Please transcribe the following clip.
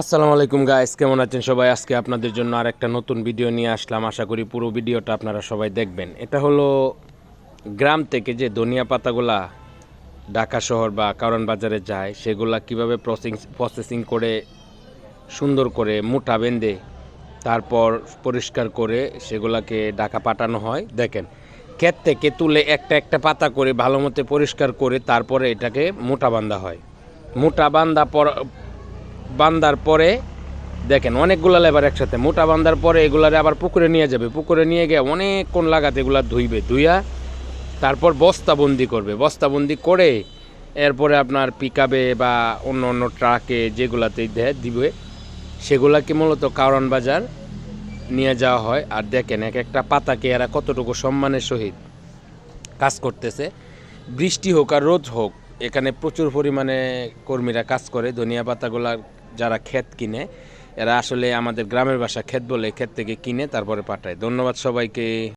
আসসালামু আলাইকুম গাইস কেমন আছেন সবাই? আজকে আপনাদের জন্য আর একটা নতুন ভিডিও নিয়ে আসলাম। আশা করি পুরো ভিডিওটা আপনারা সবাই দেখবেন। এটা হলো গ্রাম থেকে যে ধনিয়া পাতাগুলা ঢাকা শহর বা কারণ বাজারে যায়, সেগুলা কীভাবে প্রসেসিং প্রসেসিং করে, সুন্দর করে মুঠা বেঁধে তারপর পরিষ্কার করে সেগুলাকে ঢাকা পাঠানো হয়। দেখেন, ক্ষেত থেকে তুলে একটা একটা পাতা করে ভালো মতো পরিষ্কার করে তারপরে এটাকে মোটা বান্ধা হয়। মোটা বান্ধা পর বান্দার পরে, দেখেন অনেকগুলা লেবার একসাথে, মোটা বান্দার পরে এগুলারে আবার পুকুরে নিয়ে যাবে। পুকুরে নিয়ে গিয়ে অনেক অনেকক্ষণ লাগাতে এগুলা ধুইবে, ধুইয়া তারপর বস্তাবন্দি করবে। বস্তাবন্দি করে এরপরে আপনার পিকাবে বা অন্য অন্য ট্রাকে যেগুলাতে দিবে, সেগুলাকে মূলত কারণ বাজার নিয়ে যাওয়া হয়। আর দেখেন এক একটা পাতাকে এরা কতটুকু সম্মানের সহিত কাজ করতেছে। বৃষ্টি হোক আর রোদ হোক এখানে প্রচুর পরিমাণে কর্মীরা কাজ করে। ধনিয়া পাতাগুলা যারা ক্ষেত কিনে, এরা আসলে আমাদের গ্রামের বাসা ক্ষেত বলে ক্ষেত থেকে কিনে তারপরে পাঠায়। ধন্যবাদ সবাইকে।